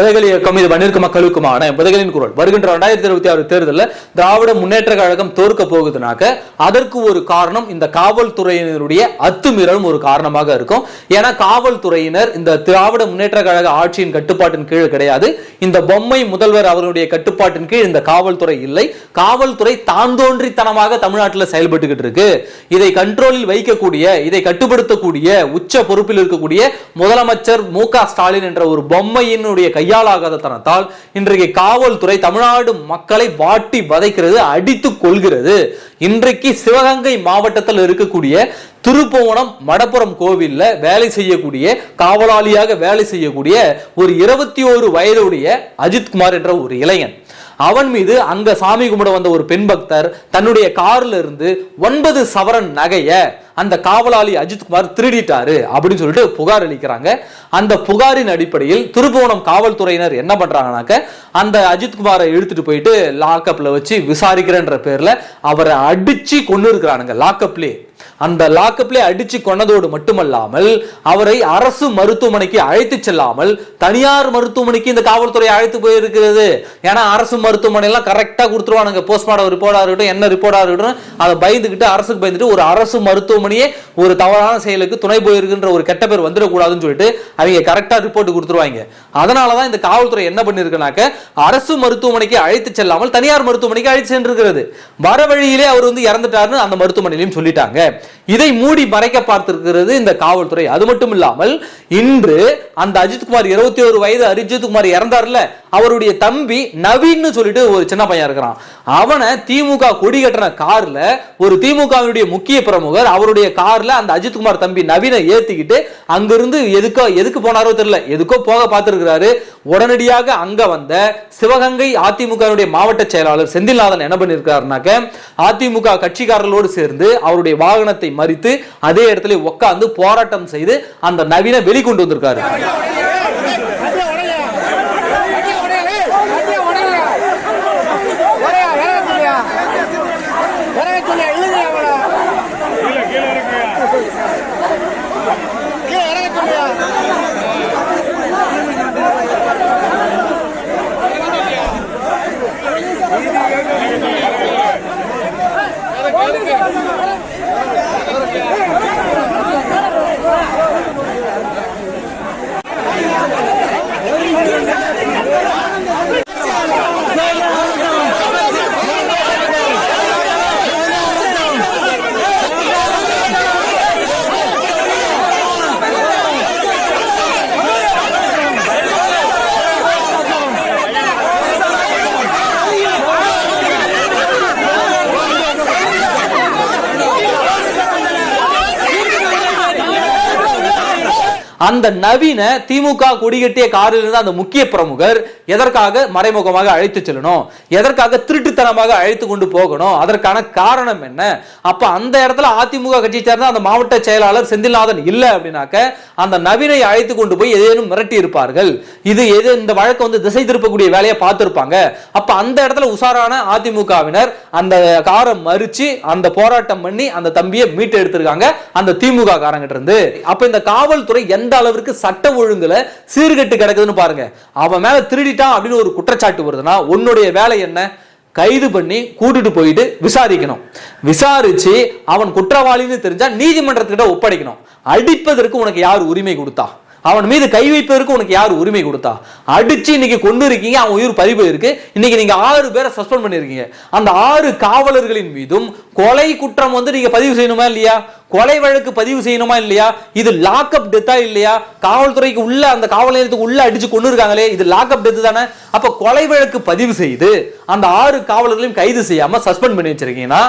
விதைகள் இயக்கம் இது மண்ணிற்கு மக்களுக்குமான விதைகளின் குரல். வருகின்ற இரண்டாயிரத்தி இருபத்தி ஆறு தேர்தலில் திராவிட முன்னேற்ற கழகம் தோற்க போகுதுனாக்க அதற்கு ஒரு காரணம் இந்த காவல்துறையினருடைய அத்துமீறலும் ஒரு காரணமாக இருக்கும். ஏன்னா காவல்துறையினர் இந்த திராவிட முன்னேற்ற கழக ஆட்சியின் கட்டுப்பாட்டின் கீழ் கிடையாது. இந்த பொம்மை முதல்வர் அவருடைய கட்டுப்பாட்டின் கீழ் இந்த காவல்துறை இல்லை. காவல்துறை தாந்தோன்றித்தனமாக தமிழ்நாட்டில் செயல்பட்டுக்கிட்டு இருக்கு. இதை கண்ட்ரோலில் வைக்கக்கூடிய இதை கட்டுப்படுத்தக்கூடிய உச்ச பொறுப்பில் இருக்கக்கூடிய முதலமைச்சர் மு ஸ்டாலின் என்ற ஒரு பொம்மையினுடைய கையாளாகாத தனத்தால் இன்றைக்கு காவல்துறை தமிழ்நாடு மக்களை வாட்டி வதைக்கிறது அடித்து கொள்கிறது இன்றைக்கு சிவகங்கை மாவட்டத்தில் இருக்கக்கூடிய திருப்புவனம் மடப்புறம் கோவில்ல வேலை செய்யக்கூடிய காவலாளியாக வேலை செய்யக்கூடிய ஒரு இருபத்தி ஒரு வயதுடைய அஜித்குமார் என்ற ஒரு இளைஞன். அவன் மீது அங்க சாமி கும்பிட வந்த ஒரு பெண் பக்தர் தன்னுடைய கார்ல இருந்து ஒன்பது சவரன் நகைய அந்த காவலாளி அஜித்குமார் திருடிட்டாரு அப்படின்னு சொல்லிட்டு புகார் அளிக்கிறாங்க. அந்த புகாரின் அடிப்படையில் திருப்புவனம் காவல்துறையினர் என்ன பண்றாங்கனாக்க அந்த அஜித்குமாரை இழுத்துட்டு போயிட்டு லாக்அப்ல வச்சு விசாரிக்கிறேன்ற பேர்ல அவரை அடிச்சு கொண்டு இருக்கிறானுங்க லாக்அப்லேயே அந்த லாக்கப்லே அடிச்சு கொண்டதோடு மட்டுமல்லாமல் அவரை அரசு மருத்துவமனைக்கு அழைத்து செல்லாமல் தனியார் மருத்துவமனைக்கு இந்த காவல்துறை அழைத்து போயிருக்கிறது. ஏன்னா அரசு மருத்துவமனை கரெக்டாக கொடுத்துருவானுங்க. போஸ்ட்மார்டம் ரிப்போர்ட்டாக இருக்கட்டும் என்ன ரிப்போர்ட்டாக இருக்கட்டும் அதை பயந்துகிட்டு அரசுக்கு பயந்துட்டு ஒரு அரசு மருத்துவமனையே ஒரு தவறான செயலுக்கு துணை போயிருக்குன்ற ஒரு கெட்ட பேர் வந்துடக்கூடாதுன்னு சொல்லிட்டு அவங்க கரெக்டா ரிப்போர்ட் கொடுத்துருவாங்க. அதனாலதான் இந்த காவல்துறை என்ன பண்ணிருக்குனாக்க அரசு மருத்துவமனைக்கு அழைத்து செல்லாமல் தனியார் மருத்துவமனைக்கு அழைத்து சென்றிருக்கிறது. வர வழியிலே அவர் வந்து இறந்துட்டாருன்னு அந்த மருத்துவமனையிலையும் சொல்லிட்டாங்க. இதை மூடி மறைக்க பார்த்திருக்கிறது இந்த காவல்துறை. அது மட்டும் இல்லாமல் இன்று அந்த அஜித்குமார் இருபத்தி ஒரு வயது அஜித்குமார் இறந்தார்ல அவருடைய தம்பி நவீன்னு சொல்லிட்டு ஒரு சின்ன பையன் இருக்கிறான். அவனை திமுக கொடி கட்டின கார்ல ஒரு திமுகவினுடைய முக்கிய பிரமுகர் அவருடைய கார்ல அந்த அஜித்குமார் தம்பி நவீனை ஏத்திக்கிட்டு அங்கிருந்து எதுக்கோ எதுக்கு போனாரோ தெரியல எதுக்கோ போக பார்த்திருக்கிறாரு. உடனடியாக அங்க வந்த சிவகங்கை அதிமுகவினுடைய மாவட்ட செயலாளர் செந்தில்நாதன் என்ன பண்ணிருக்காருனாக்க அதிமுக கட்சிக்காரர்களோடு சேர்ந்து அவருடைய வாக வாகனத்தை மறித்து அதே இடத்துல உட்கார்ந்து போராட்டம் செய்து அந்த நவீன வெளிக்கொண்டு வந்திருக்காரு. அந்த நவீன திமுக கொடிகட்டிய காரில் இருந்த அந்த முக்கிய பிரமுகர் எதற்காக மறைமுகமாக அழைத்து செல்லணும்? எதற்காக திருட்டுத்தனமாக அழைத்து கொண்டு போகணும்? அதற்கான காரணம் என்ன? அப்ப அந்த இடத்துல அதிமுக கட்சி சேர்ந்த அந்த மாவட்ட செயலாளர் செந்தில்நாதன் இல்ல அப்படின்னாக்க அந்த நவீனை அழைத்து கொண்டு போய் ஏதேனும் மிரட்டி இருப்பார்கள். இது எது இந்த வழக்கு வந்து திசை திருப்பக்கூடிய வேலையை பார்த்திருப்பாங்க. அப்ப அந்த இடத்துல உஷாரான அதிமுகவினர் அந்த காரை மறிச்சு அந்த போராட்டம் பண்ணி அந்த தம்பியை மீட்டு எடுத்திருக்காங்க அந்த திமுக காரங்கிட்ட இருந்து. அப்ப இந்த காவல்துறை எந்த அளவிற்கு சட்ட ஒழுங்குல சீர்கெட்டு கிடக்குதுன்னு பாருங்க. அவன் மேல திருடிட்டான் அப்படின்னு ஒரு குற்றச்சாட்டு வருதுன்னா உன்னுடைய வேலை என்ன? கைது பண்ணி கூட்டிட்டு போயிட்டு விசாரிக்கணும். விசாரிச்சு அவன் குற்றவாளின்னு தெரிஞ்சா நீதிமன்றத்துக்கிட்ட ஒப்படைக்கணும். அடிப்பதற்கு உனக்கு யார் உரிமை கொடுத்தா? அவன் மீது கை வைப்பதற்கு உனக்கு யார் உரிமை கொடுத்தா? அடிச்சு இன்னைக்கு கொண்டு இருக்கீங்க அவன் உயிர் பறிவு இருக்கு இன்னைக்கு நீங்க ஆறு பேரை சஸ்பெண்ட் பண்ணிருக்கீங்க. அந்த ஆறு காவலர்களின் மீதும் கொலை குற்றம் வந்து நீங்க பதிவு செய்யணுமா இல்லையா? கொலை வழக்கு பதிவு செய்யணுமா இல்லையா? இது லாக்அப் டெத்தா இல்லையா? காவல்துறைக்கு உள்ள அந்த காவல் நிலையத்துக்கு உள்ள அடிச்சு கொண்டு இருக்காங்களே இது லாக்அப் டெத்து தானே? அப்ப கொலை வழக்கு பதிவு செய்து அந்த ஆறு காவலர்களையும் கைது செய்யாம சஸ்பெண்ட் பண்ணி வச்சிருக்கீங்கன்னா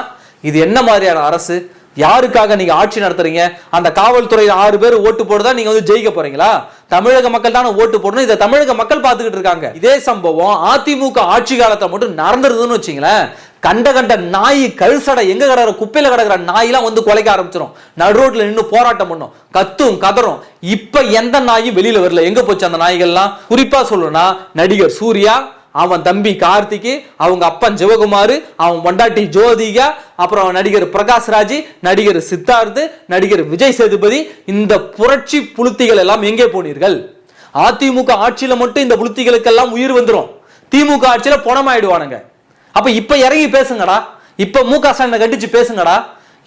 இது என்ன மாதிரியான அரசு? யாருக்காக நீங்க ஆட்சி நடத்துறீங்க? அந்த காவல்துறையில் ஆறு பேர் ஓட்டு போடுதா நீங்க வந்து ஜெயிக்க போறீங்களா? தமிழக மக்கள் தானே ஓட்டு போடணும். இதை தமிழக மக்கள் பார்த்துக்கிட்டு இருக்காங்க. இதே சம்பவம் அதிமுக ஆட்சி காலத்தை மட்டும் நடந்துருதுன்னு வச்சுங்களேன். கண்ட கண்ட நாய் கழுசடை எங்க கிடக்கிற குப்பையில கிடக்கிற நாயெல்லாம் வந்து குலைக்க ஆரம்பிச்சிடும் நடு ரோட்ல நின்று போராட்டம் பண்ணும். கத்தும் கதறும். இப்ப எந்த நாயும் வெளியில வரல. எங்க போச்சு அந்த நாய்கள்லாம்? குறிப்பா சொல்லணும்னா நடிகர் சூர்யா அவன் தம்பி கார்த்திக்கு அவங்க அப்பன் சிவகுமார் அவன் பொண்டாட்டி ஜோதிகா அப்புறம் நடிகர் பிரகாஷ்ராஜ் நடிகர் சித்தார்த் நடிகர் விஜய் சேதுபதி இந்த புரட்சி புளுத்திகள் எல்லாம் எங்கே போனீர்கள்? அதிமுக ஆட்சியில மட்டும் இந்த புளுத்திகளுக்கெல்லாம் உயிர் வந்துடும் திமுக ஆட்சியில பணமாயிடுவானுங்க. அப்ப இப்ப இறங்கி பேசுங்கடா. இப்ப மு க ஸ்டாலினை கண்டிச்சு பேசுங்கடா.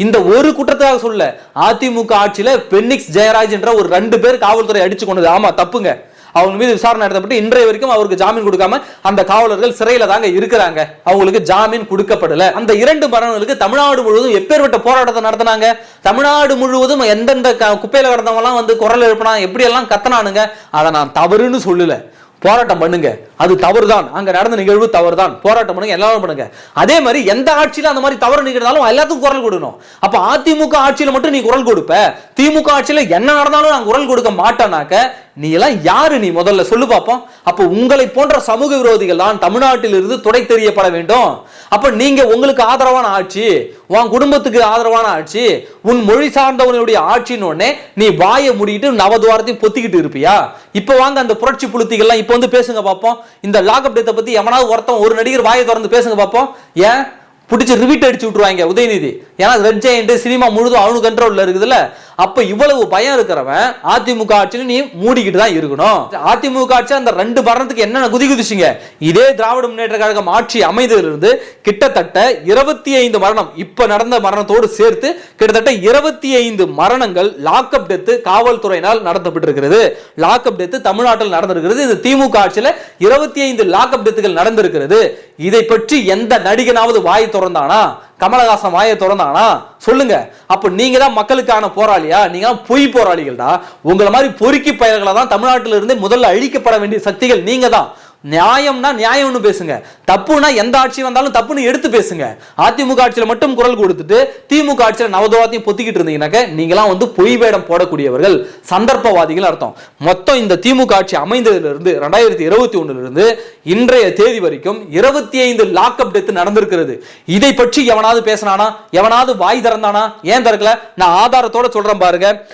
இந்த ஒரு குற்றத்துக்காக சொல்ல அதிமுக ஆட்சியில பென்னிக்ஸ் ஜெயராஜ் என்ற ஒரு ரெண்டு பேர் காவல்துறை அடிச்சு கொண்டது. ஆமா தப்புங்க. அவங்க மீது விசாரணை நடத்தப்பட்டு இன்றைய வரைக்கும் அவருக்கு ஜாமீன் கொடுக்காம அந்த காவலர்கள் சிறையில தாங்க இருக்கிறாங்க. அவங்களுக்கு ஜாமீன் கொடுக்கப்படல. அந்த இரண்டு மரணங்களுக்கு தமிழ்நாடு முழுவதும் எப்பேற்பட்ட போராட்டத்தை நடத்தினாங்க? தமிழ்நாடு முழுவதும் எந்தெந்த க- குப்பையில கிடந்தவங்கலாம் வந்து குரல் எழுப்பினா எப்படி எல்லாம் கத்தனானுங்க? அதை நான் தவறுன்னு சொல்லல. போராட்டம் பண்ணுங்க. அது தவறு தான் அங்க நடந்த நிகழ்வு தவறு தான் போராட்டம் பண்ணுங்க எல்லாரும் பண்ணுங்க. அதே மாதிரி எந்த ஆட்சியில அந்த மாதிரி தவறு நிகழ்ந்தாலும் எல்லாத்துக்கும் குரல் கொடுக்கணும். அப்ப அதிமுக ஆட்சியில மட்டும் நீ குரல் கொடுப்ப. திமுக ஆட்சியில என்ன நடந்தாலும் நான் குரல் கொடுக்க மாட்டேனாக்க நீ எல்லாம் யாரு நீ முதல்ல சொல்லு பார்ப்போம் அப்போ உங்களை போன்ற சமூக விரோதிகள் தான் தமிழ்நாட்டில் இருந்து துடை தெரியப்பட வேண்டும். அப்ப நீங்க உங்களுக்கு ஆதரவான ஆட்சி உன் குடும்பத்துக்கு ஆதரவான ஆட்சி உன் மொழி சார்ந்தவனுடைய ஆட்சின்னு உடனே நீ வாயை மூடிட்டு நவதுவாரத்தையும் பொத்திக்கிட்டு இருப்பியா? இப்போ வாங்க அந்த புரட்சி புளுத்திகள்லாம் இப்போ வந்து பேசுங்க பார்ப்போம் இந்த லாக்அப் டேத்தை பத்தி எவனாவது ஒருத்தன் ஒரு நடிகர் வாயை திறந்து பேசுங்க பார்ப்போம் ஏன்? பிடிச்சி ரிவீட் அடிச்சு விட்டுருவாங்க உதயநிதி. ஏன்னா ரெட் ஜெயண்ட் சினிமா முழுதும் அவனு கண்ட்ரோலில் இருக்குதுல்ல. அப்ப இவ்வளவு பயம் இருக்கிறவன் அதிமுக ஆட்சியில் நீ மூடிக்கிட்டு தான் இருக்கணும். அதிமுக ஆட்சி அந்த ரெண்டு மரணத்துக்கு என்னென்ன குதி குதிச்சிங்க? இதே திராவிட முன்னேற்ற கழகம் ஆட்சி அமைந்ததிலிருந்து கிட்டத்தட்ட இருபத்தி ஐந்து மரணம் இப்ப நடந்த மரணத்தோடு சேர்த்து கிட்டத்தட்ட இருபத்தி ஐந்து மரணங்கள் லாக்அப் டெத்து காவல்துறையினால் நடத்தப்பட்டிருக்கிறது. லாக்அப் டெத்து தமிழ்நாட்டில் நடந்திருக்கிறது. இது திமுக ஆட்சியில இருபத்தி ஐந்து லாக்அப் டெத்துகள் நடந்திருக்கிறது. இதை பற்றி எந்த நடிகனாவது வாய் திறந்தானா? கமலஹாசன் வாயை திறந்தானா? சொல்லுங்க. அப்ப நீங்க தான் மக்களுக்கான போராளியா? நீங்க தான் பொய் போராளிகள்டா. உங்களை மாதிரி பொறுக்கி பயல்களை தான் தமிழ்நாட்டிலிருந்து முதல்ல அழிக்கப்பட வேண்டிய சக்திகள் நீங்க தான். நியாயம்னா நியாயம்னு பேசுங்க. தப்புனா எந்த ஆட்சி வந்தாலும் தப்புன்னு எடுத்து பேசுங்க. அதிமுக ஆட்சியில் மட்டும் குரல் கொடுத்துட்டு திமுக ஆட்சியில் நவதோவாத்தையும் பொத்திக்கிட்டு இருந்தீங்கன்னாக்க நீங்களாம் வந்து பொய் வேடம் போடக்கூடியவர்கள் சந்தர்ப்பவாதிகள் அர்த்தம். மொத்தம் இந்த திமுக ஆட்சி அமைந்ததிலிருந்து ரெண்டாயிரத்தி இருபத்தி ஒன்றிலிருந்து இன்றைய தேதி வரைக்கும் இருபத்தி ஐந்து லாக்அப் டெத் நடந்திருக்கிறது. இதை பற்றி எவனாவது பேசினானா? எவனாவது வாய் திறந்தானா? ஏன் திறக்கல? நான் ஆதாரத்தோட சொல்றேன் பாருங்க.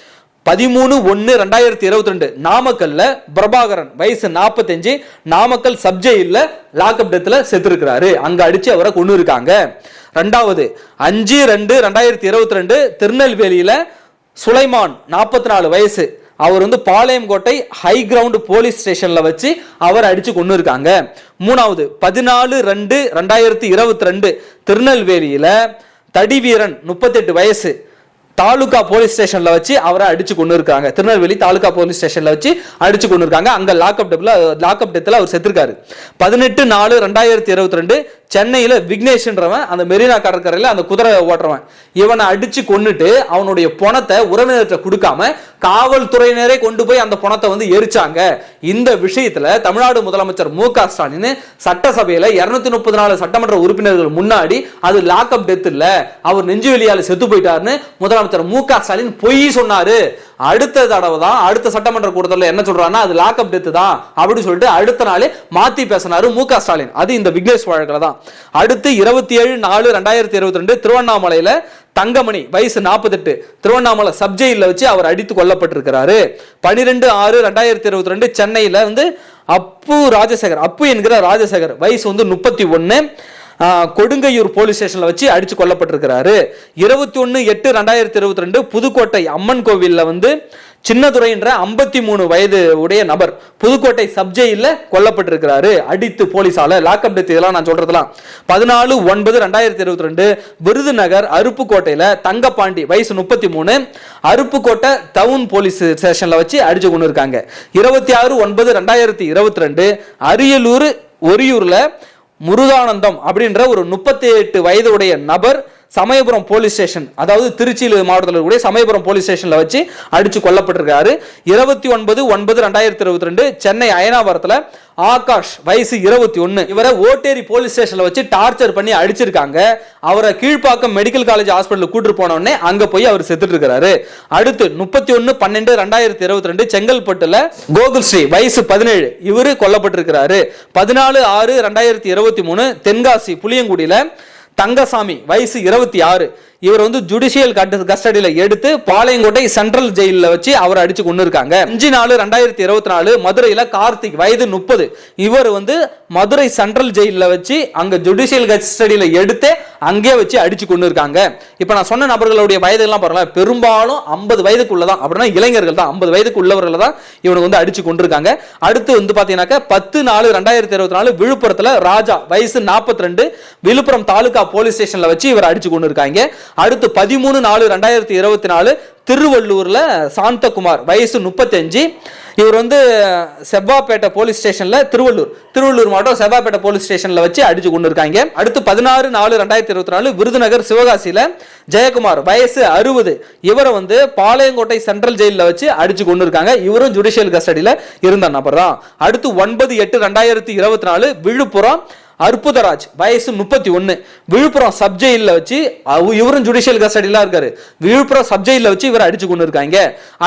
பதிமூணு ஒன்று ரெண்டாயிரத்தி இருபத்தி ரெண்டு நாமக்கல்ல பிரபாகரன் வயசு நாற்பத்தஞ்சு நாமக்கல் சப்ஜெயில்ல லாக்அப் டெத்தில் செத்துருக்கிறாரு. அங்கே அடித்து அவரை கொண்டு இருக்காங்க. ரெண்டாவது அஞ்சு ரெண்டு ரெண்டாயிரத்தி இருபத்தி ரெண்டு திருநெல்வேலியில் சுலைமான் நாற்பத்தி நாலு வயசு. அவர் வந்து பாளையங்கோட்டை ஹை கிரவுண்ட் போலீஸ் ஸ்டேஷனில் வச்சு அவர் அடித்து கொண்டு இருக்காங்க. மூணாவது பதினாலு ரெண்டு ரெண்டாயிரத்தி இருபத்தி ரெண்டு தடி தடிவீரன் முப்பத்தெட்டு வயசு. தாலுகா போலீஸ் ஸ்டேஷன்ல வச்சு அவரை அடிச்சு கொண்டு இருக்காங்க திருநெல்வேலி தாலுகா போலீஸ் ஸ்டேஷன்ல வச்சு அடிச்சு கொண்டு இருக்காங்க அங்க லாக்அப் டெப்ல லாக்அப் டெத்தில் அவர் செத்துருக்காரு. பதினெட்டு நாலு ரெண்டாயிரத்தி இருபத்தி ரெண்டு சென்னையில விக்னேஷ்ன்றவன் அந்த மெரினா கடற்கரையில அந்த குதிரை ஓட்டுறவன். இவனை அடிச்சு கொன்னுட்டு அவனுடைய பணத்தை உறவினர்கிட்ட கொடுக்காம காவல்துறையினரே கொண்டு போய் அந்த பணத்தை வந்து எரிச்சாங்க. இந்த விஷயத்துல தமிழ்நாடு முதலமைச்சர் மு க ஸ்டாலின் சட்டசபையில இருநூத்தி முப்பது நாலு சட்டமன்ற உறுப்பினர்கள் முன்னாடி அது லாக்அப் டெத் இல்ல. அவர் நெஞ்சு வெளியால செத்து போயிட்டாருன்னு முதலமைச்சர் மு க ஸ்டாலின் பொய் சொன்னாரு. அடுத்த தடவை தான் அடுத்த சட்டமன்ற கூட்டத்தில் என்ன சொல்றாருன்னா அது லாக்அப் டெத்து தான் அப்படின்னு சொல்லிட்டு அடுத்த நாளே மாத்தி பேசினாரு மு க ஸ்டாலின். அது இந்த விக்னேஷ் வழக்கில் தான். அடுத்து இருபத்தி ஏழு நாலு ரெண்டாயிரத்தி இருபத்தி ரெண்டு திருவண்ணாமலையில தங்கமணி வயசு நாற்பத்தெட்டு திருவண்ணாமலை சப்ஜெயில வச்சு அவர் அடித்து கொல்லப்பட்டிருக்கிறாரு. பனிரெண்டு ஆறு ரெண்டாயிரத்தி இருபத்தி ரெண்டு சென்னையில வந்து அப்பு ராஜசேகர் அப்பு என்கிற ராஜசேகர் வயசு வந்து முப்பத்தி ஒன்னு கொடுங்கையூர் போலீஸ் ஸ்டேஷன்ல வச்சு அடிச்சு கொல்லப்பட்டிருக்கிறாரு. இருபத்தி ஒன்னு எட்டு ரெண்டாயிரத்தி இருபத்தி ரெண்டு புதுக்கோட்டை அம்மன் கோவில்ல வந்து சின்னதுரைன்ற ஐம்பத்தி மூணு வயது உடைய நபர் புதுக்கோட்டை சப்ஜெயில கொல்லப்பட்டிருக்கிறாரு. அடித்து போலீஸால லாக்அப் டெத் இதெல்லாம் நான் சொல்றதுலாம் பதினாலு ஒன்பது ரெண்டாயிரத்தி இருபத்தி ரெண்டு விருதுநகர் அருப்புக்கோட்டையில தங்கப்பாண்டி வயசு முப்பத்தி மூணு அருப்புக்கோட்டை டவுன் போலீஸ் ஸ்டேஷன்ல வச்சு அடிச்சு கொண்டு இருக்காங்க. இருபத்தி ஆறு ஒன்பது ரெண்டாயிரத்தி இருபத்தி ரெண்டு அரியலூர் ஒரியூர்ல முருகானந்தம் அப்படின்ற ஒரு முப்பத்தி எட்டு வயதுடைய நபர் சமயபுரம் போலீஸ் ஸ்டேஷன் அதாவது திருச்சியில் மாவட்டத்தில் இருக்கக்கூடிய சமயபுரம் போலீஸ் ஸ்டேஷன்ல வச்சு அடிச்சு கொல்லப்பட்டிருக்காரு. இருபத்தி ஒன்பது ஒன்பது ரெண்டாயிரத்தி இருபத்தி ரெண்டு சென்னை அயனாவரத்தில் ஆகாஷ் வயசு இருபத்தி ஒன்று இவரை ஓட்டேரி போலீஸ் ஸ்டேஷன்ல வச்சு டார்ச்சர் பண்ணி அடிச்சிருக்காங்க. அவரை கீழ்ப்பாக்கம் மெடிக்கல் காலேஜ் ஹாஸ்பிட்டல் கூட்டு போனோடனே அங்கே அங்க போய் அவர் செத்துட்டு இருக்காரு அடுத்து முப்பத்தி ஒன்னு பன்னெண்டு ரெண்டாயிரத்தி இருபத்தி ரெண்டு செங்கல்பட்டுல கோகுல் ஸ்ரீ வயசு பதினேழு. இவரு கொல்லப்பட்டிருக்கிறாரு. பதினாலு ஆறு ரெண்டாயிரத்தி இருபத்தி மூணு தென்காசி புளியங்குடியில தங்கசாமி வயசு இருபத்தி ஆறு. இவர் வந்து ஜுடிஷியல் கஸ்டடியில் எடுத்து பாளையங்கோட்டை சென்ட்ரல் ஜெயிலில் வச்சு அவரை அடிச்சு கொண்டு இருக்காங்க அஞ்சு நாலு ரெண்டாயிரத்தி இருபத்தி நாலு மதுரையில் கார்த்திக் வயது முப்பது. இவர் வந்து மதுரை சென்ட்ரல் ஜெயிலில் வச்சு அங்கே ஜுடிஷியல் கஸ்டடியில் எடுத்து அங்கே வச்சு அடிச்சு கொண்டு இருக்காங்க. இப்போ நான் சொன்ன நபர்களுடைய வயதுகள்லாம் பாருங்களேன். பெரும்பாலும் ஐம்பது வயதுக்குள்ள தான் அப்படின்னா இளைஞர்கள் தான். ஐம்பது வயதுக்கு உள்ளவர்கள் தான் இவனுக்கு வந்து அடிச்சு கொண்டு இருக்காங்க. அடுத்து வந்து பார்த்தீங்கன்னாக்கா பத்து நாலு ரெண்டாயிரத்தி இருபத்தி நாலு விழுப்புரத்தில் ராஜா வயசு 42 ரெண்டு விழுப்புரம் தாலுகா போலீஸ் ஸ்டேஷனில் வச்சு இவர் அடிச்சு கொண்டு இருக்காங்க. அடுத்து பதிமூணு நாலு ரெண்டாயிரத்தி இருபத்தி நாலு திருவள்ளூரில் சாந்தகுமார் வயசு முப்பத்தஞ்சு. இவர் வந்து செவ்வாப்பேட்டை போலீஸ் ஸ்டேஷனில் திருவள்ளூர். திருவள்ளூர் மாவட்டம் செவ்வாப்பேட்டை போலீஸ் ஸ்டேஷனில் வச்சு அடிச்சு கொண்டு இருக்காங்க. அடுத்து பதினாறு நாலு ரெண்டாயிரத்தி இருபத்தி நாலு விருதுநகர் சிவகாசியில் ஜெயக்குமார் வயசு அறுபது. இவரை வந்து பாளையங்கோட்டை சென்ட்ரல் ஜெயிலில் வச்சு அடிச்சு கொண்டு இருக்காங்க. இவரும் ஜுடிஷியல் கஸ்டடியில் இருந்த நபர் தான் அடுத்து ஒன்பது எட்டு ரெண்டாயிரத்தி இருபத்தி நாலு விழுப்புரம் அற்புதராஜ் வயசு முப்பத்தி ஒன்று விழுப்புரம் சப்ஜெயிலில் வச்சு இவரும் ஜுடிஷியல் கஸ்டடியில் இருக்காரு. விழுப்புரம் சப்ஜெயிலில் வச்சு இவரை அடிச்சு கொண்டு இருக்காங்க.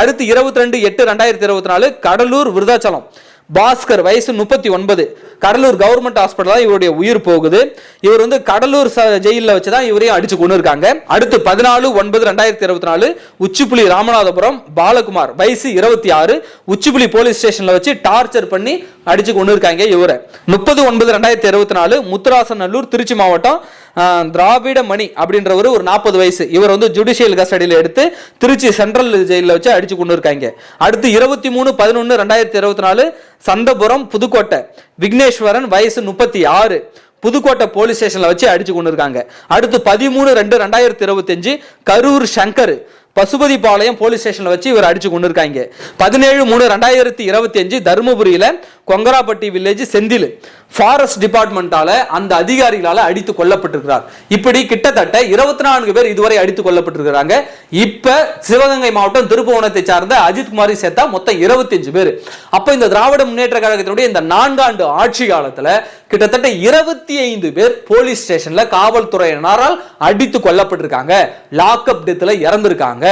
அடுத்து இருபத்தி ரெண்டு எட்டு ரெண்டாயிரத்தி இருபத்தி நாலு கடலூர் விருதாச்சலம். பாஸ்கர் வயசு முப்பத்தி ஒன்பது. கடலூர் கவர்மெண்ட் ஹாஸ்பிட்டல் தான் இவருடைய உயிர் போகுது. இவர் வந்து கடலூர் ச- வச்சு தான் இவரையும் அடிச்சு கொண்டு இருக்காங்க அடுத்து பதினாலு ஒன்பது ரெண்டாயிரத்தி இருபத்தி நாலு உச்சிப்புலி ராமநாதபுரம் பாலகுமார் வயசு இருபத்தி ஆறு. உச்சிப்புலி போலீஸ் ஸ்டேஷன்ல வச்சு டார்ச்சர் பண்ணி அடிச்சு கொண்டு இருக்காங்க இவரை. முப்பது ஒன்பது ரெண்டாயிரத்தி இருபத்தி நாலு முத்துராசநல்லூர் திருச்சி மாவட்டம் திராவிட மணி அப்படின்றவர் ஒரு நாற்பது வயசு. இவர் வந்து ஜுடிஷியல் கஸ்டடியில் எடுத்து திருச்சி சென்ட்ரல் ஜெயிலில் வச்சு அடிச்சு கொண்டு இருக்காங்க. அடுத்து இருபத்தி மூணு பதினொன்று ரெண்டாயிரத்தி இருபத்தி நாலு சந்தபுரம் புதுக்கோட்டை. விக்னேஸ்வரன் வயசு முப்பத்தி ஆறு. புதுக்கோட்டை போலீஸ் ஸ்டேஷன்ல வச்சு அடிச்சு கொண்டு இருக்காங்க. அடுத்து பதிமூணு ரெண்டு ரெண்டாயிரத்தி இருபத்தஞ்சு கரூர் சங்கர். பசுபதிபாளையம் போலீஸ் ஸ்டேஷன்ல வச்சு இவர் அடிச்சு கொண்டு இருக்காங்க. பதினேழு மூணு ரெண்டாயிரத்தி இருபத்தி அஞ்சு தருமபுரியில கொங்கராப்பட்டி வில்லேஜ் செந்தில் ஃபாரஸ்ட் டிபார்ட்மெண்டால அந்த அதிகாரிகளால அடித்து கொல்லப்பட்டிருக்கிறார். இப்படி கிட்டத்தட்ட இருபத்தி நான்கு பேர் இதுவரை அடித்து கொல்லப்பட்டிருக்கிறாங்க. இப்ப சிவகங்கை மாவட்டம் திருப்புவனத்தை சார்ந்த அஜித் குமாரி சேர்த்தா மொத்தம் 25 பேர். அப்ப இந்த திராவிட முன்னேற்ற கழகத்தினுடைய இந்த நான்காண்டு ஆட்சி காலத்துல கிட்டத்தட்ட இருபத்தி ஐந்து பேர் போலீஸ் ஸ்டேஷன்ல காவல்துறையினரால் அடித்து கொல்லப்பட்டிருக்காங்க. லாக்அப் டெத்துல இறந்திருக்காங்க.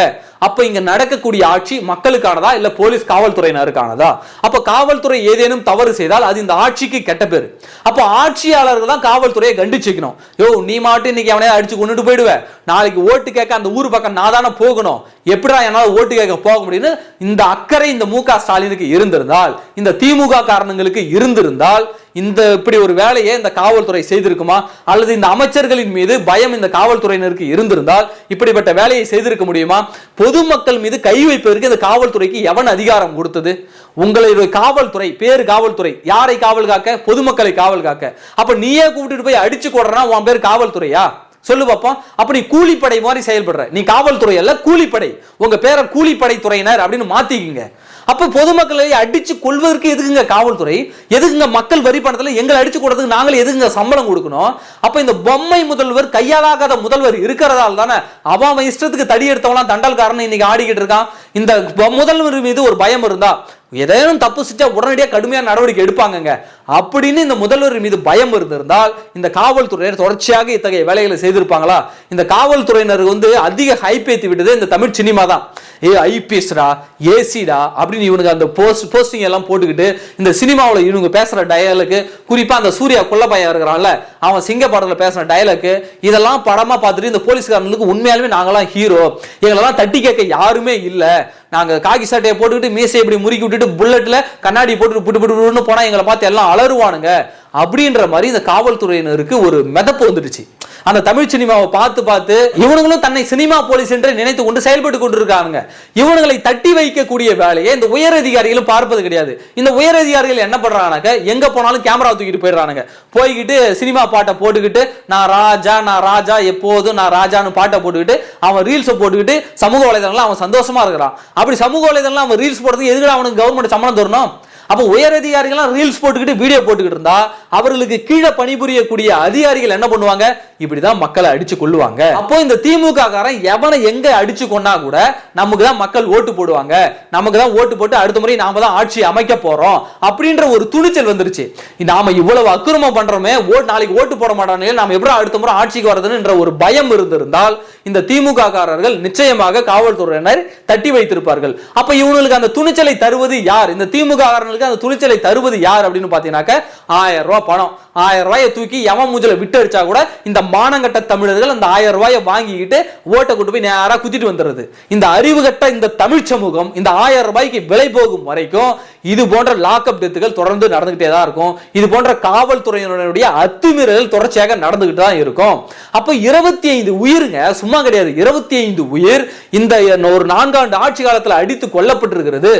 அப்ப இங்க நடக்கக்கூடிய ஆட்சி மக்களுக்கானதா இல்ல போலீஸ் காவல்துறையினருக்கானதா? அப்ப காவல்துறை ஏதேனும் தவறு செய்தால் அது இந்த ஆட்சிக்கு கெட்ட பேர். அப்போ ஆட்சியாளர்கள் தான் காவல்துறையை கண்டிச்சுக்கணும். யோ நீ மாட்டு இன்னைக்கு அவனையா அடிச்சு கொண்டுட்டு போயிடுவ. நாளைக்கு ஓட்டு கேட்க அந்த ஊர் பக்கம் நான் தானே போகணும். எப்படா என்னால ஓட்டு கேட்க போக முடியும்னு இந்த அக்கறை இந்த மு க ஸ்டாலினுக்கு இருந்திருந்தால் இந்த திமுக காரணங்களுக்கு இருந்திருந்தால் இந்த இப்படி ஒரு வேலையை இந்த காவல்துறை செய்திருக்குமா? அல்லது இந்த அமைச்சர்களின் மீது பயம் இந்த காவல்துறையினருக்கு இருந்திருந்தால் இப்படிப்பட்ட வேலையை செய்திருக்க முடியுமா? பொதுமக்கள் மீது கை வைப்பதற்கு இந்த காவல்துறைக்கு எவன் அதிகாரம் கொடுத்தது? உங்களுடைய காவல்துறை பேர் காவல்துறை யாரை காவல் காக்க? பொதுமக்களை காவல் காக்க. அப்ப நீயே கூப்பிட்டு போய் அடிச்சு கொடுறனா உன் பேர் காவல்துறையா? சொல்லு பாப்போம். அப்படி கூலிப்படை மாதிரி செயல்படுற. நீ காவல்துறை அல்ல கூலிப்படை. உங்க பேரை கூலிப்படை துறையினர் அப்படின்னு மாத்திக்கிங்க. அப்ப பொதுமக்களை அடிச்சு கொள்வதற்கு எதுக்குங்க காவல்துறை? எதுக்குங்க மக்கள் வரி பணத்தில் எங்களை அடிச்சு கொடுறதுக்கு நாங்கள் எதுக்குங்க சம்பளம் கொடுக்கணும்? அப்ப இந்த பொம்மை முதல்வர் கையாளாகாத முதல்வர் இருக்கிறதால தானே அவன் இஷ்டத்துக்கு தடி எடுத்தவனா தண்டல்காரன் இன்னைக்கு ஆடிக்கிட்டு இருக்கான். இந்த முதல்வர் மீது ஒரு பயம் இருந்தா ஏதேனும் தப்பு செஞ்சா உடனடியாக கடுமையான நடவடிக்கை எடுப்பாங்கங்க. அப்படின்னு இந்த முதல்வர் மீது பயம் இருந்திருந்தால் இந்த காவல்துறையினர் தொடர்ச்சியாக இத்தகைய வேலைகளை செய்திருப்பாங்களா? இந்த காவல்துறையினர் வந்து அதிக ஹைப் ஏற்றி விட்டது இந்த தமிழ் சினிமா தான். ஏ ஐபிஎஸ்டா ஏசிடா அப்படின்னு இவனுக்கு அந்த போஸ்ட் போஸ்டிங் எல்லாம் போட்டுக்கிட்டு இந்த சினிமாவில் இவனுங்க பேசுகிற டயலுக்கு குறிப்பாக அந்த சூர்யா கொல்ல பையன் இருக்கிறான்ல அவன் சிங்க படத்தில் பேசுகிற டயலுக்கு இதெல்லாம் படமாக பார்த்துட்டு இந்த போலீஸ்காரங்களுக்கு உண்மையாலுமே நாங்களாம் ஹீரோ எங்களெல்லாம் தட்டி கேட்க யாருமே இல்லை. நாங்க காக்கி சட்டையை போட்டுக்கிட்டு மீசை இப்படி முறுக்கி விட்டுட்டு புல்லட்ல கண்ணாடி போட்டு புட்டு புட்டு புட்டுன்னு போனால் எங்களை பார்த்து எல்லாம் அலறுவானுங்க. அப்படின்ற மாதிரி இந்த காவல்துறையினருக்கு ஒரு மிதப்பு வந்துடுச்சு. அந்த தமிழ் சினிமாவை பார்த்து பார்த்து இவனுங்களும் தன்னை சினிமா போலீஸ் என்று நினைத்து கொண்டு செயல்பட்டு கொண்டிருக்காங்க இவனுங்களை தட்டி வைக்கக்கூடிய வேலையை இந்த உயர் அதிகாரிகளும் பார்ப்பது கிடையாது. இந்த உயர் அதிகாரிகள் என்ன பண்றாங்க எங்க போனாலும் கேமரா தூக்கிட்டு போயிடுறானுங்க. போய்கிட்டு சினிமா பாட்டை போட்டுக்கிட்டு நான் ராஜா நான் ராஜா எப்போதும் நான் ராஜான்னு பாட்டை போட்டுக்கிட்டு அவன் ரீல்ஸை போட்டுக்கிட்டு சமூக வலைதளம்லாம் அவன் சந்தோஷமா இருக்கிறான். அப்படி சமூக வலைதளம்லாம் அவன் ரீல்ஸ் போடுறதுக்கு எதுக்கு அவனுக்கு கவர்மெண்ட் சம்பளம் தரணும்? அப்போ உயர் அதிகாரிகள்லாம் ரீல்ஸ் போட்டுக்கிட்டு வீடியோ போட்டுக்கிட்டு இருந்தா அவர்களுக்கு கீழே பணிபுரியக்கூடிய அதிகாரிகள் என்ன பண்ணுவாங்க? இப்படிதான் மக்களை அடிச்சு கொள்ளுவாங்க அப்போ இந்த திமுக காரன் எவனை எங்க அடிச்சு கொண்டா கூட நமக்கு தான் மக்கள் ஓட்டு போடுவாங்க. நமக்கு தான் ஓட்டு போட்டு அடுத்த முறை நாம தான் ஆட்சி அமைக்க போறோம் அப்படின்ற ஒரு துணிச்சல் வந்துருச்சு. நாம இவ்வளவு அக்கிரமம் பண்றோமே ஓட்டு நாளைக்கு ஓட்டு போட மாட்டானே நாம எப்படி அடுத்த முறை ஆட்சிக்கு வரதுன்ற ஒரு பயம் இருந்திருந்தால் இந்த திமுக காரர்கள் நிச்சயமாக காவல்துறையினர் தட்டி வைத்திருப்பார்கள். அப்ப இவங்களுக்கு அந்த துணிச்சலை தருவது யார்? இந்த திமுக காரர்களுக்கு அந்த துணிச்சலை தருவது யார் அப்படின்னு பார்த்தீங்கன்னாக்க ஆயிரம் ரூபாய் பணம். ஆயிரம் ரூபாயை தூக்கி எவன் மூஞ்சில் விட்டு அடிச்சா கூட இந்த மானங்கட்ட தமிழர்கள் அந்த ஆயிரம் ரூபாயை வாங்கிக்கிட்டு ஓட்டை கொண்டு போய் நேராக குத்திட்டு வந்துடுறது. இந்த அறிவுகட்ட இந்த தமிழ் சமூகம் இந்த ஆயிரம் ரூபாய்க்கு விலை போகும் வரைக்கும் இது போன்ற லாக்அப் டெத்துகள் தொடர்ந்து நடந்துகிட்டே தான் இருக்கும். இது போன்ற காவல்துறையினருடைய அத்துமீறல்கள் தொடர்ச்சியாக நடந்துகிட்டு தான் இருக்கும். அப்போ இருபத்தி ஐந்து உயிருங்க சும்மா கிடையாது. இருபத்தி ஐந்து உயிர் இந்த ஒரு நான்காண்டு ஆட்சி காலத்தில் அடித்து கொல்லப்பட்டிருக்கிறது.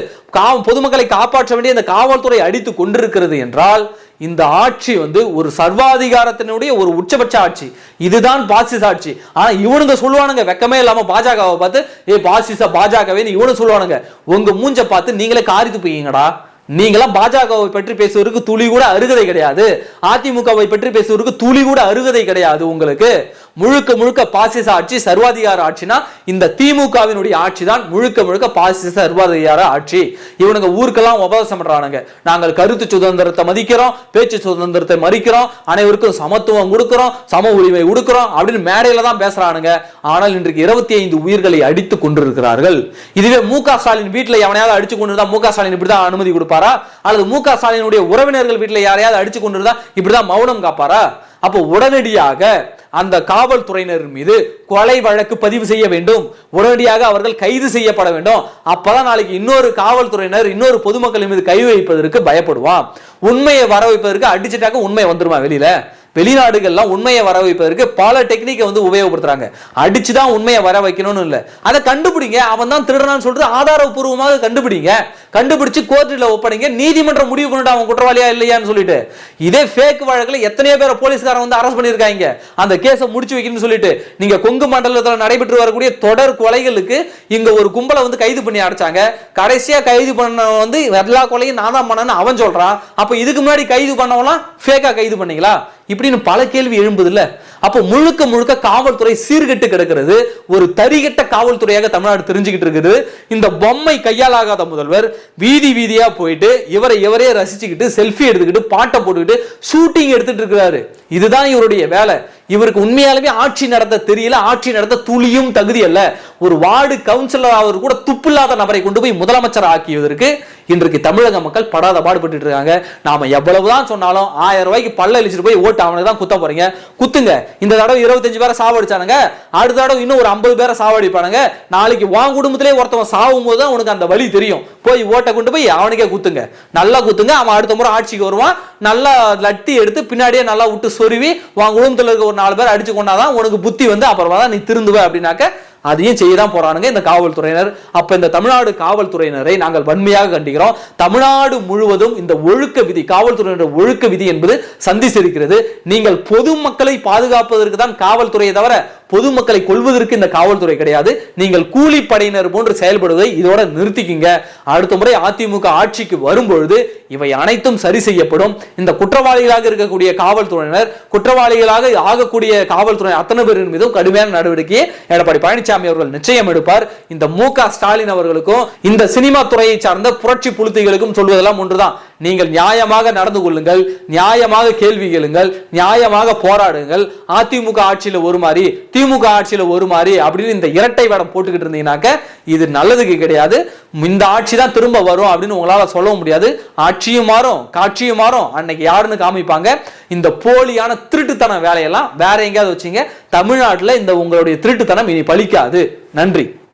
பொதுமக்களை காப்பாற்ற வேண்டிய இந்த காவல்துறை அடித்து கொண்டிருக்கிறது என்றால் இந்த ஆட்சி வந்து ஒரு சர்வாதிகாரத்தினுடைய ஒரு உச்சபட்ச ஆட்சி. இதுதான் பாசிச ஆட்சி. ஆனா இவனுங்க சொல்லுவானுங்க வெக்கமே இல்லாம பாஜகவை பார்த்து ஏ பாசிச பாஜகவே இவனு சொல்லுவானுங்க. உங்க மூஞ்ச பார்த்து நீங்களே காரி துப்பீங்கடா நீங்களாம் பாஜகவை பற்றி பேசுவதற்கு துளி கூட அருகதை கிடையாது. அதிமுகவை பற்றி பேசுவதற்கு துளி கூட அருகதை கிடையாது உங்களுக்கு. முழுக்க முழுக்க பாசிச ஆட்சி சர்வாதிகார ஆட்சினா இந்த திமுகவினுடைய ஆட்சி தான் முழுக்க முழுக்க பாசிச சர்வாதிகார ஆட்சி. இவனுங்க ஊருக்கெல்லாம் உபவாசம் பண்றானுங்க. நாங்கள் கருத்து சுதந்திரத்தை மதிக்கிறோம் பேச்சு சுதந்திரத்தை மதிக்கிறோம் அனைவருக்கும் சமத்துவம் கொடுக்கிறோம் சம உரிமை கொடுக்கிறோம் அப்படின்னு மேடையில தான் பேசுறானுங்க. ஆனால் இன்றைக்கு இருபத்தி ஐந்து உயிர்களை அடித்து கொண்டிருக்கிறார்கள். இதுவே மு க ஸ்டாலின் வீட்டில் எவனையாவது அடிச்சு கொண்டிருந்தா மு க ஸ்டாலின் இப்படிதான் அனுமதி கொடுப்பாரா? அல்லது மு க ஸ்டாலினுடைய உறவினர்கள் வீட்டில் யாரையாவது அடிச்சு கொண்டிருந்தா இப்படிதான் மௌனம் காப்பாரா? அப்போ உடனடியாக அந்த காவல்துறையினர் மீது கொலை வழக்கு பதிவு செய்ய வேண்டும். உடனடியாக அவர்கள் கைது செய்யப்பட வேண்டும். அப்பதான் நாளைக்கு இன்னொரு காவல்துறையினர் இன்னொரு பொதுமக்கள் மீது கை வைப்பதற்கு பயப்படுவான். உண்மையை வர வைப்பதற்கு அடிச்சிட்டாக்க உண்மை வந்துருமா வெளியில? வெளிநாடுகள்லாம் உண்மையை வர வைப்பதற்கு பல டெக்னிக்கை வந்து உபயோகப்படுத்துறாங்க. அடிச்சு தான் உண்மையை வர வைக்கணும்னு இல்லை. அதை கண்டுபிடிங்க. அவன் தான் திருடனான்னு சொல்லிட்டு ஆதாரப்பூர்வமாக கண்டுபிடிங்க. கண்டுபிடிச்சு கோர்ட்டில் ஒப்படைங்க. நீதிமன்றம் முடிவு பண்ணிட்டு அவன் குற்றவாளியா இல்லையான்னு சொல்லிட்டு. இதே ஃபேக் வழக்கில் எத்தனையோ பேரை போலீஸ்காரன் வந்து அரெஸ்ட் பண்ணியிருக்காங்க. அந்த கேஸை முடிச்சு வைக்கணும்னு சொல்லிட்டு நீங்க கொங்கு மண்டலத்தில் நடைபெற்று வரக்கூடிய தொடர் கொலைகளுக்கு இங்க ஒரு கும்பலை வந்து கைது பண்ணி அடைச்சாங்க. கடைசியா கைது பண்ண வந்து எல்லா கொலையும் நான் தான் பண்ணேன்னு அவன் சொல்றான். அப்ப இதுக்கு முன்னாடி கைது பண்ணவெல்லாம் ஃபேக்கா கைது பண்ணீங்களா? இப்படின்னு பல கேள்வி எழும்புது இல்ல அப்போ முழுக்க முழுக்க காவல்துறை சீர்கெட்டு கிடக்கிறது ஒரு தரிகட்ட காவல்துறையாக தமிழ்நாடு தெரிஞ்சுக்கிட்டு இருக்குது. இந்த பொம்மை கையாலாகாத முதல்வர் வீதி வீதியா போயிட்டு இவரை இவரே ரசிச்சுக்கிட்டு செல்ஃபி எடுத்துக்கிட்டு பாட்டை போட்டுக்கிட்டு ஷூட்டிங் எடுத்துட்டு இருக்கிறாரு. இதுதான் இவருடைய வேலை. இவருக்கு உண்மையாலுமே ஆட்சி நடத்த தெரியல ஆட்சி நடத்த துளியும் தகுதி அல்ல. ஒரு வார்டு கவுன்சிலர் அவர் கூட துப்பில்லாத நபரை கொண்டு போய் முதலமைச்சர் ஆக்கியதற்கு இன்றைக்கு தமிழக மக்கள் படாத பாடுபட்டு இருக்காங்க. நாம எவ்வளவுதான் சொன்னாலும் ஆயிரம் ரூபாய்க்கு பல்ல அழிச்சிட்டு போய் ஓட்டு அவனுக்கு தான் குத்த போறீங்க. குத்துங்க. இந்த தடவை இருபத்தஞ்சு பேரை சாவடிச்சானுங்க. அடுத்த தடவை இன்னும் ஒரு ஐம்பது பேரை சாவடிப்பானுங்க. நாளைக்கு வாங்க குடும்பத்திலே ஒருத்தவன் சாவும் போது தான் உனக்கு அந்த வழி தெரியும். போய் ஓட்டை கொண்டு போய் அவனுக்கே குத்துங்க. நல்லா குத்துங்க. அவன் அடுத்த முறை ஆட்சிக்கு வருவான். நல்லா லட்டி எடுத்து பின்னாடியே நல்லா விட்டு சொருவி வாங்க குடும்பத்தில் இருக்க ஒரு நாலு பேர் அடிச்சு கொண்டாதான் உனக்கு புத்தி வந்து அப்புறமா தான் நீ திருந்துவ அப்படின்னாக்க அதையும் செய்ய தான் போறானுங்க இந்த காவல்துறையினர். அப்ப இந்த தமிழ்நாடு காவல்துறையினரை நாங்கள் வன்மையாக கண்டிக்கிறோம். தமிழ்நாடு முழுவதும் இந்த ஒழுக்க விதி காவல்துறையினர் ஒழுக்க விதி என்பது சந்திச்சிருக்கிறது நீங்கள் பொதுமக்களை பாதுகாப்பதற்கு தான் காவல்துறையை தவிர பொதுமக்களை கொள்வதற்கு இந்த காவல்துறை கிடையாது. நீங்கள் கூலிப்படையினர் போன்று செயல்படுவதை இதோட நிறுத்திக்கிங்க. அடுத்த முறை அதிமுக ஆட்சிக்கு வரும்பொழுது இவை அனைத்தும் சரி செய்யப்படும். இந்த குற்றவாளிகளாக இருக்கக்கூடிய காவல்துறையினர் குற்றவாளிகளாக ஆகக்கூடிய காவல்துறை அத்தனை பேரின் மீதும் கடுமையான நடவடிக்கையை எடப்பாடி பழனிசாமி அவர்கள் நிச்சயம் எடுப்பார். இந்த மு ஸ்டாலின் அவர்களுக்கும் இந்த சினிமா துறையை சார்ந்த புரட்சி புழுத்திகளுக்கும் சொல்வதெல்லாம் ஒன்றுதான். நீங்கள் நியாயமாக நடந்து கொள்ளுங்கள் நியாயமாக கேள்வி கேளுங்கள் நியாயமாக போராடுங்கள். அதிமுக ஆட்சியில் ஒரு மாதிரி திமுக ஆட்சியில ஒரு மாதிரி அப்படின்னு இந்த இரட்டை வேடம் போட்டுக்கிட்டு இருந்தீங்கன்னாக்க இது நல்லதுக்கு கிடையாது. இந்த ஆட்சி தான் திரும்ப வரும் அப்படின்னு உங்களால சொல்ல முடியாது. ஆட்சியும் மாறும் காட்சியும் மாறும். அன்னைக்கு யாருன்னு காமிப்பாங்க. இந்த போலியான திருட்டுத்தன வேலையெல்லாம் வேற எங்கேயாவது வச்சீங்க. தமிழ்நாட்டில் இந்த உங்களுடைய திருட்டுத்தனம் இனி பலிக்காது. நன்றி.